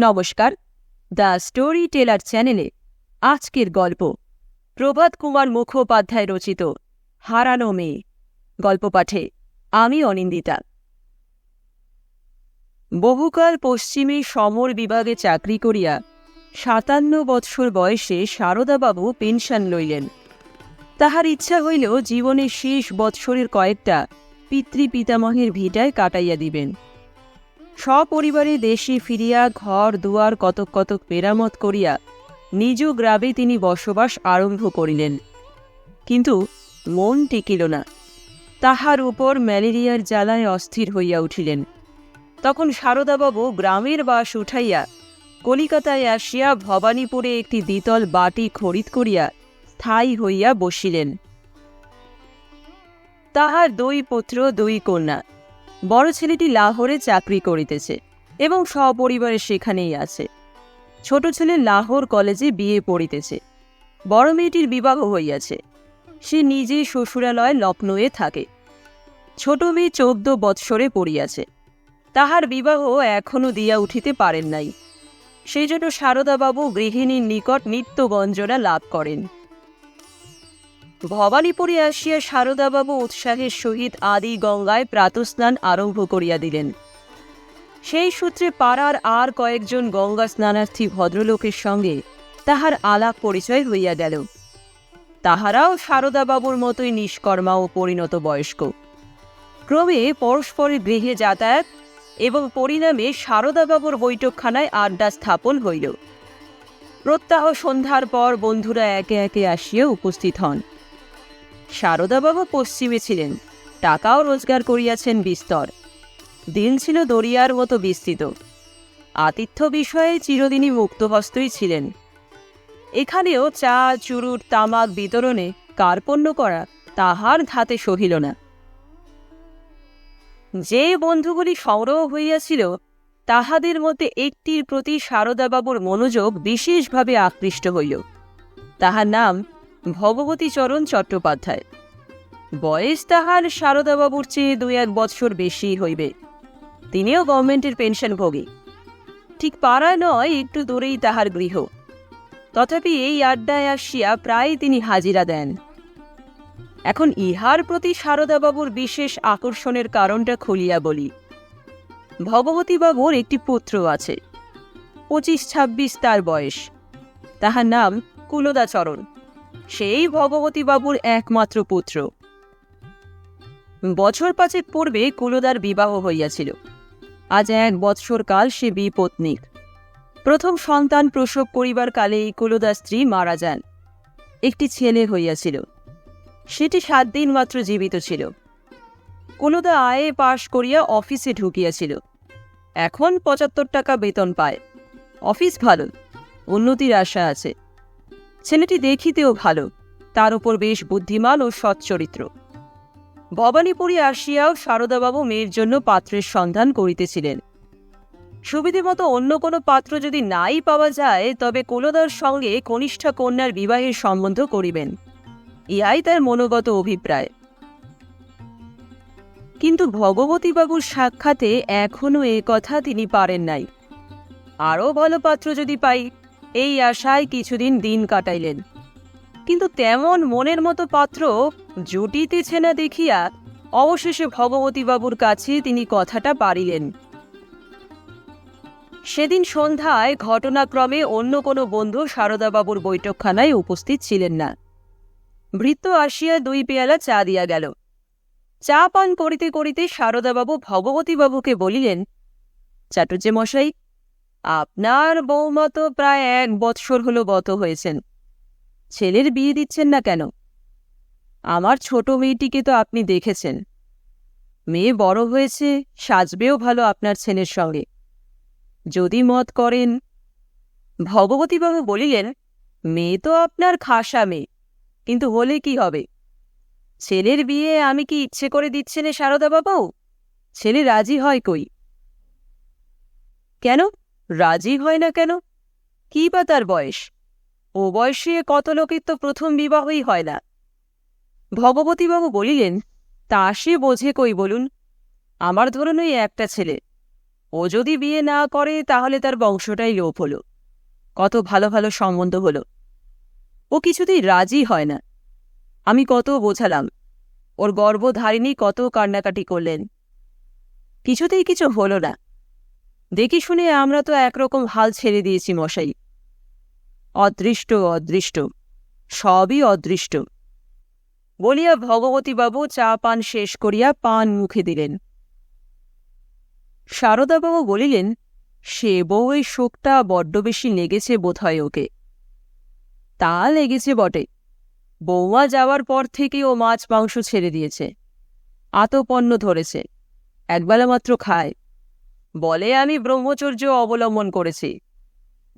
নমস্কার, the story teller চ্যানেলে আজকের গল্প। প্রভাত কুমার মুখোপাধ্যায় রচিত, হারানো মেয়ে, গল্প পাঠে আমি অনিন্দিতা। বহুকাল পশ্চিমে সমর বিভাগে চাকরি করিয়া সাতান্ন বৎসর বয়সে শারদাবাবু পেনশন লইলেন। তাহার ইচ্ছা হইল জীবনের শেষ বৎসরের কয়েকটা পিতৃ পিতামহের ভিটায় কাটাইয়া দিবেন। সপরিবারে দেশে ফিরিয়া ঘর, দুয়ার, কতক কতক মেরামত করিয়া নিজ গ্রামে তিনি বসবাস আরম্ভ করিলেন। কিন্তু মন টিকিল না। তাহার উপর ম্যালেরিয়ার জ্বালায় অস্থির হইয়া উঠিলেন। তখন শারদাবাবু গ্রামের বাস উঠাইয়া কলিকাতায় আসিয়া ভবানীপুরে একটি দ্বিতল বাটি খরিদ করিয়া স্থায়ী হইয়া বসিলেন। তাহার দুই পুত্র, দুই কন্যা। বড় ছেলেটি লাহোরে চাকরি করিতেছে এবং সপরিবারে সেখানেই আছে। ছোট ছেলে লাহোর কলেজে বিয়ে পড়িতেছে। বড় মেয়েটির বিবাহ হইয়াছে। সে নিজে শ্বশুরালয় লক্ষ্ণৌয়ে থাকে। ছোট মেয়ে চৌদ্দ বৎসরে পড়িয়াছে। তাহার বিবাহ এখনও দিয়া উঠিতে পারেন নাই। সেই জন্য শারদাবাবু গৃহিণীর নিকট নিত্য গঞ্জনা লাভ করেন। ভবানীপুরে আসিয়া শারদাবাবু উৎসাহের সহিত আদি গঙ্গায় প্রাতস্নান আরম্ভ করিয়া দিলেন। সেই সূত্রে পাড়ার আর কয়েকজন গঙ্গা স্নানার্থী ভদ্রলোকের সঙ্গে তাহার আলাপ পরিচয় হইয়া গেল। তাহারাও সারদাবাবুর মতোই নিষ্কর্মা ও পরিণত বয়স্ক। ক্রমে পরস্পরের গৃহে যাতায়াত এবং পরিণামে শারদাবাবুর বৈঠকখানায় আড্ডা স্থাপন হইল। প্রত্যাহ সন্ধ্যার পর বন্ধুরা একে একে আসিয়া উপস্থিত হন। শারদাবাবু পশ্চিমে ছিলেন। টাকাও রোজগার করিয়াছেন বিস্তর। দিন ছিল দরিয়ার মতো বিস্তৃত। আতিথ্য বিষয়ে চিরদিনই মুক্তহস্তই ছিলেন। এখানেও চা, চুরুট, তামাক বিতরণে কার্পণ্য করা তাহার ধাতে সহিল না। যে বন্ধুগুলি সংগ্রহ হইয়াছিল, তাহাদের মধ্যে একটির প্রতি শারদাবাবুর মনোযোগ বিশেষভাবে আকৃষ্ট হইল। তাহার নাম ভগবতীচরণ চট্টোপাধ্যায়। বয়স তাহার শারদাবাবুর চেয়ে দুই এক বৎসর বেশি হইবে। তিনিও গভর্নমেন্টের পেনশন পেনশনভোগী। ঠিক পাড়া নয়, একটু দূরেই তাহার গৃহ। তথাপি এই আড্ডায় আসিয়া প্রায় তিনি হাজিরা দেন। এখন ইহার প্রতি শারদাবাবুর বিশেষ আকর্ষণের কারণটা খুলিয়া বলি। ভগবতীবাবুর একটি পুত্র আছে। পঁচিশ ছাব্বিশ তার বয়স। তাহার নাম কুলদাচরণ। সেই ভগবতীবাবুর একমাত্র পুত্র। বছর পাঁচেক পূর্বে কুলদার বিবাহ হইয়াছিল। আজ এক বৎসর কাল সে বিপত্নিক। প্রথম সন্তান প্রসব করিবার কালে কুলদার স্ত্রী মারা যান। একটি ছেলে হইয়াছিল। সেটি সাত দিন মাত্র জীবিত ছিল। কুলদা আয়ে পাশ করিয়া অফিসে ঢুকিয়াছিল। এখন পঁচাত্তর টাকা বেতন পায়। অফিস ভালো, উন্নতির আশা আছে। ছেলেটি দেখিতেও ভালো, তার উপর বেশ বুদ্ধিমান ও সচ্চরিত্র ভবানীপুরে আসিয়াও শারদাবাবু মেয়ের জন্য পাত্রের সন্ধান করিতেছিলেন। সুবিধে মতো অন্য কোনো পাত্র যদি নাই পাওয়া যায়, তবে কুলদার সঙ্গে কনিষ্ঠা কন্যার বিবাহের সম্বন্ধ করিবেন। ইহাই তার মনোগত অভিপ্রায়। কিন্তু ভগবতীবাবুর সাক্ষাতে এখনও এ কথা তিনি পারেন নাই। আরও ভালো পাত্র যদি পাই এই আশায় কিছুদিন দিন কাটাইলেন। কিন্তু তেমন মনের মতো পাত্র জুটিতেছে না দেখিয়া অবশেষে ভগবতীবাবুর কাছে তিনি কথাটা পারিলেন। সেদিন সন্ধ্যায় ঘটনাক্রমে অন্য কোনো বন্ধু শারদাবাবুর বৈঠকখানায় উপস্থিত ছিলেন না। ভৃত্য আসিয়া দুই পেয়ালা চা দিয়া গেল। চা পান করিতে করিতে শারদাবাবু ভগবতীবাবুকে বলিলেন চাটুর্যে মশাই আপনার বৌমা তো প্রায় এক বৎসর হলো গত হয়েছেন। ছেলের বিয়ে দিচ্ছেন না কেন? আমার ছোট মেয়েটিকে তো আপনি দেখেছেন। মেয়ে বড় হয়েছে, সাজবেও ভালো আপনার ছেলের সঙ্গে। যদি মত করেন। ভগবতীবাবু বলিলেন, মেয়ে তো আপনার খাসা মেয়ে, কিন্তু হলে কি হবে? ছেলের বিয়ে আমি কি ইচ্ছে করে দিচ্ছে না শারদাবাবু ছেলে রাজি হয় কই? কেন? রাজি হয় না কেন? কি বা তার বয়স? ও বয়সে কত লোকের তো প্রথম বিবাহই হয় না। ভগবতীবাবু বলিলেন, তা সে বোঝে কই বলুন? আমার ধরুন ওই একটা ছেলে। ও যদি বিয়ে না করে, তাহলে তার বংশটাই লোপ হলো। কত ভালো ভালো সম্বন্ধ হলো। ও কিছুতেই রাজি হয় না। আমি কত বোঝালাম। ওর গর্ভধারিণী কত কান্নাকাটি করলেন। কিছুতেই কিছু হলো না। দেখি শুনে আমরা তো একরকম হাল ছেড়ে দিয়েছি, মশাই। অদৃষ্ট অদৃষ্ট, সবই অদৃষ্ট। বলিয়া ভগবতীবাবু চা পান শেষ করিয়া পান মুখে দিলেন। শারদাবাবু বলিলেন, সে বউয়ের শোকটা বড্ড বেশি লেগেছে বোধহয় ওকে। তা লেগেছে বটে। বৌমা যাওয়ার পর থেকে ও মাছ মাংস ছেড়ে দিয়েছে। আতপন্ন ধরেছে। একবেলা মাত্র খায়। বলে, আমি ব্রহ্মচর্য অবলম্বন করেছি।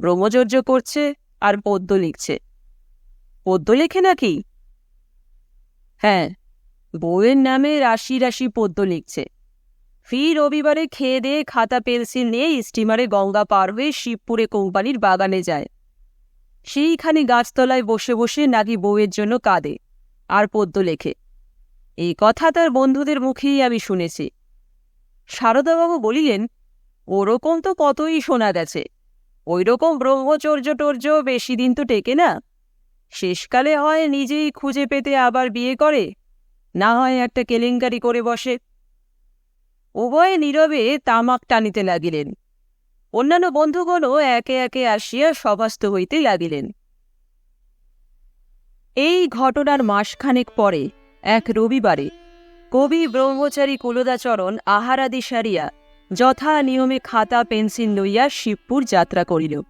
ব্রহ্মচর্য করছে আর পদ্য লিখছে। পদ্য লেখে নাকি? হ্যাঁ বউয়ের নামে রাশি রাশি পদ্য লিখছে। ফি রবিবারে খেয়ে দিয়ে খাতা, পেন্সিল নিয়ে স্টিমারে গঙ্গা পার হয়ে শিবপুরে কোম্পানির বাগানে যায়। সেইখানে গাছতলায় বসে বসে নাকি বউয়ের জন্য কাঁদে আর পদ্য লেখে। এই কথা তার বন্ধুদের মুখেই আমি শুনেছি। শারদাবাবু বলিলেন ওরকম তো কতই শোনা গেছে। ওই রকম ব্রহ্মচর্য টর্য বেশি দিন তো টেকে না। শেষকালে হয় নিজেই খুঁজে পেতে আবার বিয়ে করে, না হয় একটা কেলেঙ্কারি করে বসে। উভয়ে নীরবে তামাক টানিতে লাগিলেন। অন্যান্য বন্ধুগণও একে একে আসিয়া সভাস্থ হইতে লাগিলেন। এই ঘটনার মাসখানেক পরে, এক রবিবারে, কবি ব্রহ্মচারী কুলদাচরণ আহারাদি সারিয়া যথা নিয়মে খাতা, পেন্সিল লইয়া শিবপুর যাত্রা করিল।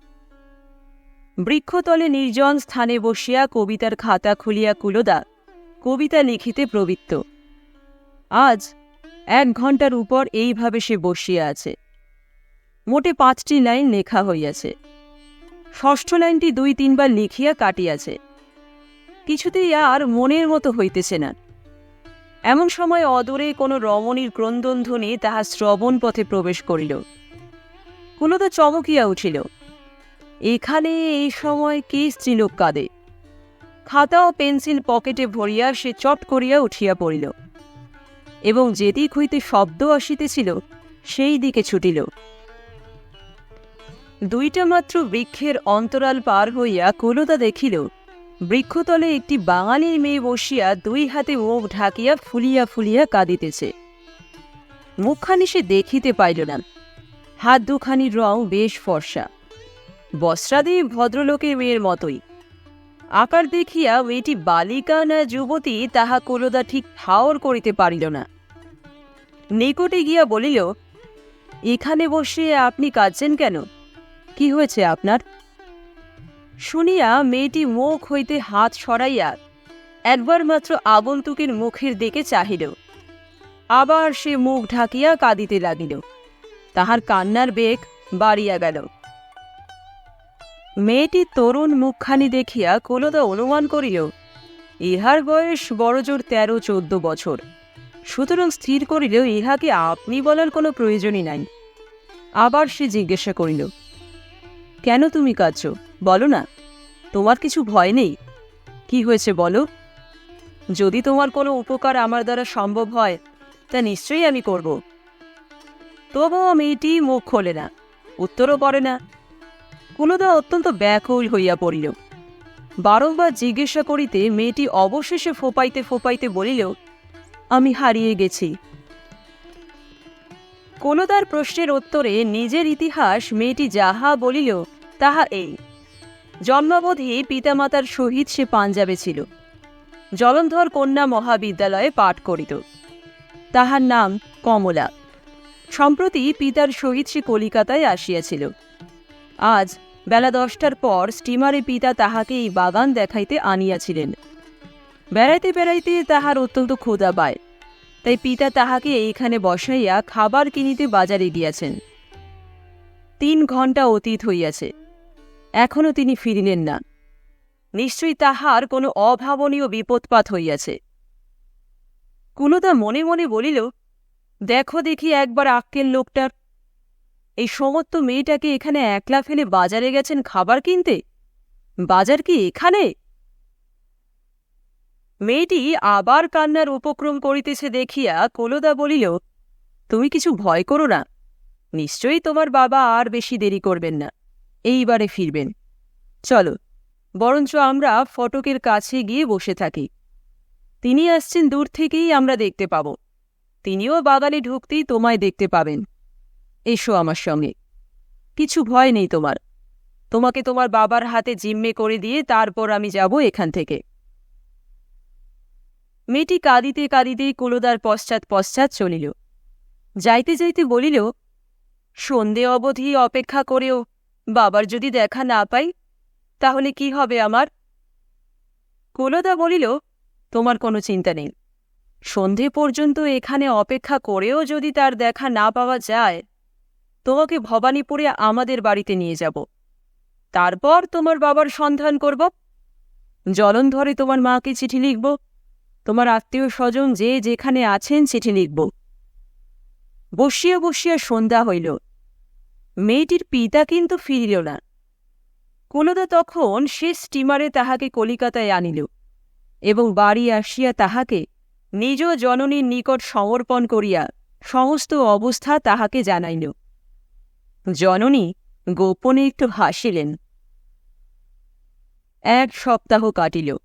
বৃক্ষতলে নির্জন স্থানে বসিয়া কবিতার খাতা খুলিয়া কুলদা কবিতা লিখিতে প্রবৃত্ত। আজ এক ঘণ্টার উপর এইভাবে সে বসিয়া আছে। মোটে পাঁচটি লাইন লেখা হইয়াছে। ষষ্ঠ লাইনটি দুই তিনবার লিখিয়া কাটিয়াছে। কিছুতেই আর মনের মতো হইতেছে না। এমন সময় অদূরে কোনো রমণীর ক্রন্দনধ্বনি তাহার শ্রবণ পথে প্রবেশ করিল। কোনো তো চমকিয়া উঠিল। এখানে এই সময় কে স্ত্রীলোক কাঁদে? খাতা ও পেন্সিল পকেটে ভরিয়া সে চট করিয়া উঠিয়া পড়িল এবং যেদিক হইতে শব্দ আসিতেছিল, সেই দিকে ছুটিল। দুইটা মাত্র বৃক্ষের অন্তরাল পার হইয়া কলতা দেখিল বৃক্ষতলে একটি বাঙালির মেয়ে বসিয়া দুই হাতে মুখ ঢাকিয়া ফুলিয়া ফুলিয়া কাঁদিতেছে। মুখখানি সে দেখিতে পাইল না। হাত দুখানির রং বেশ ফর্সা। বস্ত্রাদি ভদ্রলোকের মেয়ের মতোই। আকার দেখিয়া মেয়েটি বালিকা না যুবতী তাহা কলদা ঠিক ঠাওর করিতে পারিল না। নিকটে গিয়া বলিল, এখানে বসে আপনি কাঁদছেন কেন? কি হয়েছে আপনার? শুনিয়া মেয়েটি মুখ হইতে হাত সরাইয়া একবার মাত্র আগন্তুকের মুখের দিকে চাহিল। আবার সে মুখ ঢাকিয়া কাঁদিতে লাগিল। তাহার কান্নার বেগ বাড়িয়া গেল। মেয়েটি তরুণ মুখখানি দেখিয়া কলদা অনুমান করিল, ইহার বয়স বড়জোর তেরো চোদ্দ বছর। সুতরাং স্থির করিল, ইহাকে আপনি বলার কোনো প্রয়োজনই নাই। আবার সে জিজ্ঞাসা করিল, কেন তুমি কাঁদছ? বলো না, তোমার কিছু ভয় নেই? কি হয়েছে বলো? যদি তোমার কোনো উপকার আমার দ্বারা সম্ভব হয়, তা নিশ্চয়ই আমি করব। তবুও মেয়েটি মুখ খোলে না, উত্তরও করে না। কুলদা অত্যন্ত ব্যাকুল হইয়া পড়িল। বারংবার জিজ্ঞাসা করিতে মেয়েটি অবশেষে ফোপাইতে ফোপাইতে বলিল, আমি হারিয়ে গেছি। কোনদার প্রশ্নের উত্তরে নিজের ইতিহাস মেয়েটি যাহা বলিল, তাহা এই। জন্মাবধি পিতামাতার সহিত সে পাঞ্জাবে ছিল। জলন্ধর কন্যা মহাবিদ্যালয়ে পাঠ করিত। তাহার নাম কমলা। সম্প্রতি পিতার সহিত সে কলিকাতায় আসিয়াছিল। আজ বেলা দশটার পর স্টিমারে পিতা তাহাকে এই বাগান দেখাইতে আনিয়াছিলেন। বেড়াইতে বেড়াইতে তাহার অত্যন্ত ক্ষুধা পায়। তাই পিতা তাহাকে এইখানে বসাইয়া খাবার কিনিতে বাজারে গিয়াছেন তিন ঘণ্টা অতীত হইয়াছে। এখনও তিনি ফিরিলেন না। নিশ্চয়ই তাহার কোনো অভাবনীয় বিপদপাত হইয়াছে। কুলদা মনে মনে বলিল, দেখো দেখি একবার আক্কেল লোকটার। এই সমস্ত মেয়েটাকে এখানে একলা ফেলে বাজারে গেছেন খাবার কিনতে? বাজার কি এখানে? মেয়েটি আবার কান্নার উপক্রম করিতেছে দেখিয়া কলদা বলিল, তুমি কিছু ভয় করো না। নিশ্চয়ই তোমার বাবা আর বেশি দেরি করবেন না। এইবারে ফিরবেন। চলো, বরঞ্চ আমরা ফটকের কাছে গিয়ে বসে থাকি। তিনি আসছেন দূর থেকেই আমরা দেখতে পাব। তিনিও বাগানে ঢুকতেই তোমায় দেখতে পাবেন। এসো আমার সঙ্গে। কিছু ভয় নেই তোমার। তোমাকে তোমার বাবার হাতে জিম্মে করে দিয়ে তারপর আমি যাব এখান থেকে। মেয়েটি কাঁদিতে কাঁদিতেই কুলোদার পশ্চাৎ পশ্চাৎ চলিল। যাইতে যাইতে বলিল, সন্ধে অবধি অপেক্ষা করেও বাবার যদি দেখা না পাই, তাহলে কি হবে আমার? কুলদা বলিল, তোমার কোনো চিন্তা নেই। সন্ধে পর্যন্ত এখানে অপেক্ষা করেও যদি তার দেখা না পাওয়া যায়, তোমাকে ভবানীপুরে আমাদের বাড়িতে নিয়ে যাব। তারপর তোমার বাবার সন্ধান করব। জলন্ধরে তোমার মাকে চিঠি লিখব। তোমার আত্মীয় স্বজন যে যেখানে আছেন চিঠি লিখব। বসিয়া বসিয়া সন্ধ্যা হইল। মেয়েটির পিতা কিন্তু ফিরিল না। কুলদা তখন সে স্টিমারে তাহাকে কলিকাতায় আনিল এবং বাড়ি আসিয়া তাহাকে নিজ জননীর নিকট সমর্পণ করিয়া সমস্ত অবস্থা তাহাকে জানাইল। জননী গোপনে একটু হাসিলেন। এক সপ্তাহ কাটিল।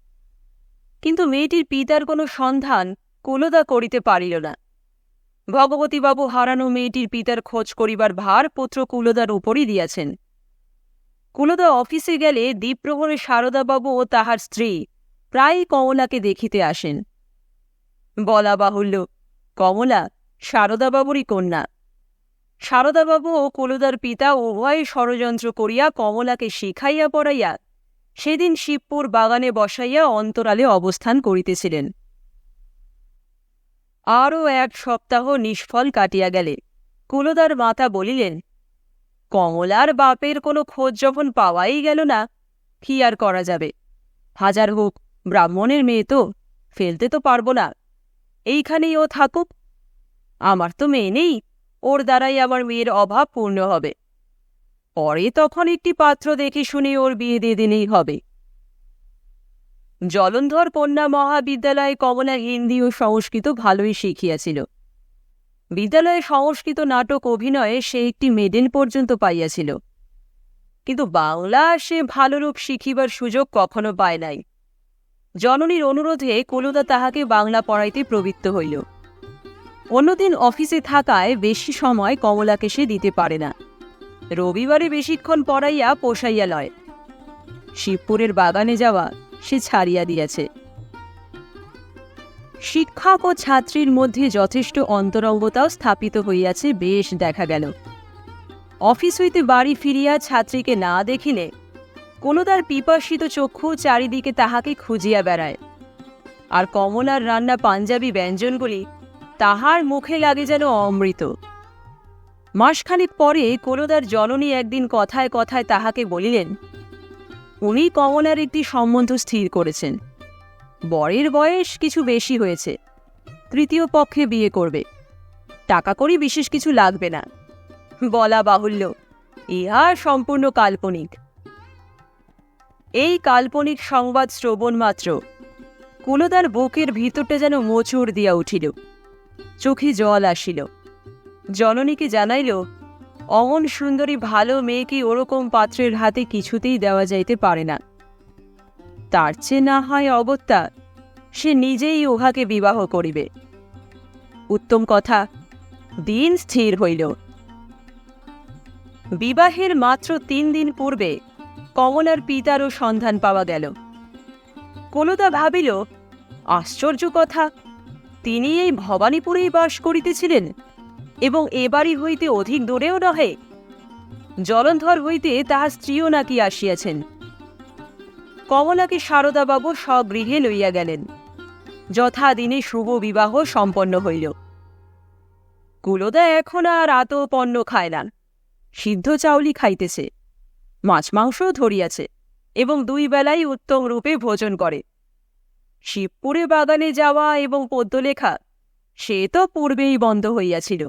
কিন্তু মেয়েটির পিতার কোনো সন্ধান কুলদা করিতে পারিল না। ভগবতীবাবু হারানো মেয়েটির পিতার খোঁজ করিবার ভার পুত্র কুলদার উপরই দিয়াছেন। কুলদা অফিসে গেলে দ্বীপ্রহরে শারদাবাবু ও তাহার স্ত্রী প্রায়ই কমলাকে দেখিতে আসেন। বলা বাহুল্য, কমলা শারদাবাবুরই কন্যা। শারদাবাবু ও কুলদার পিতা উভয়ে ষড়যন্ত্র করিয়া কমলাকে শিখাইয়া পড়াইয়া সেদিন শিবপুর বাগানে বসাইয়া অন্তরালে অবস্থান করিতেছিলেন। আরও এক সপ্তাহ নিষ্ফল কাটিয়া গেলে। কুলদার মাতা বলিলেন, কমলার বাপের কোনো খোঁজ যখন পাওয়াই গেল না, কি আর করা যাবে? হাজার হোক, ব্রাহ্মণের মেয়ে তো, ফেলতে তো পারব না। এইখানেই ও থাকুক। আমার তো মেয়ে নেই, ওর দ্বারাই আমার মেয়ের অভাব পূর্ণ হবে। পরে তখন একটি পাত্র দেখে শুনে ওর বিয়ে দিয়ে দিলেই হবে। জলন্ধর কন্যা মহাবিদ্যালয়ে কমলা হিন্দি ও সংস্কৃত ভালোই শিখিয়াছিল। বিদ্যালয়ে সংস্কৃত নাটক অভিনয়ে সে একটি মেডেল পর্যন্ত পাইয়াছিল। কিন্তু বাংলা সে ভালোরূপ শিখিবার সুযোগ কখনো পায় নাই। জননীর অনুরোধে কলুদা তাহাকে বাংলা পড়াইতে প্রবৃত্ত হইল। অন্যদিন অফিসে থাকায় বেশি সময় কমলাকে সে দিতে পারে না। রবিবারে বেশিক্ষণ পড়াইয়া পোষাইয়া লয়। শিবপুরের বাগানে যাওয়া সে ছাড়িয়া দিয়াছে। শিক্ষক ও ছাত্রীর মধ্যে যথেষ্ট অন্তরঙ্গতাও স্থাপিত হইয়াছে বেশ দেখা গেল। অফিস হইতে বাড়ি ফিরিয়া ছাত্রীকে না দেখিলে কোনো তার পিপাসিত চক্ষু চারিদিকে তাহাকে খুঁজিয়া বেড়ায়। আর কমলার রান্না পাঞ্জাবি ব্যঞ্জনগুলি তাহার মুখে লাগে যেন অমৃত। মাসখানেক পরে কোনোদার জননী একদিন কথায় কথায় তাহাকে বলিলেন উনি কমলার একটি সম্বন্ধ স্থির করেছেন। বরের বয়স কিছু বেশি হয়েছে। তৃতীয় পক্ষে বিয়ে করবে। টাকা করি বিশেষ কিছু লাগবে না। বলা বাহুল্য। ইহা সম্পূর্ণ কাল্পনিক। এই কাল্পনিক সংবাদ শ্রবণ মাত্র। কুলদার বুকের ভিতরটা যেন মোচড় দিয়া উঠিল। চোখে জল আসিল। জননীকে জানাইল অমন সুন্দরী ভালো মেয়েকে ওরকম পাত্রের হাতে কিছুতেই দেওয়া যাইতে পারে না। তার চেয়ে না হয় অগত্যা, সে নিজেই উহাকে বিবাহ করিবে। উত্তম কথা, দিন স্থির হইল। বিবাহের মাত্র তিন দিন পূর্বে কমলার পিতারও সন্ধান পাওয়া গেল। কোনতা ভাবিল, আশ্চর্য কথা, তিনি এই ভবানীপুরেই বাস করিতেছিলেন? এবং এ বাড়ি হইতে অধিক দূরেও নহে। জলন্ধর হইতে তাহার স্ত্রীও নাকি আসিয়াছেন। কমলাকে শারদাবাবু স্বগৃহে লইয়া গেলেন। যথাদিনে শুভ বিবাহ সম্পন্ন হইল। কুলদা এখন আর আত পণ্য খায় না। সিদ্ধ চাউলি খাইতেছে। মাছ মাংসও ধরিয়াছে এবং দুই বেলাই উত্তম রূপে ভোজন করে। শিবপুরে বাগানে যাওয়া এবং পদ্যলেখা সে তো পূর্বেই বন্ধ হইয়াছিল।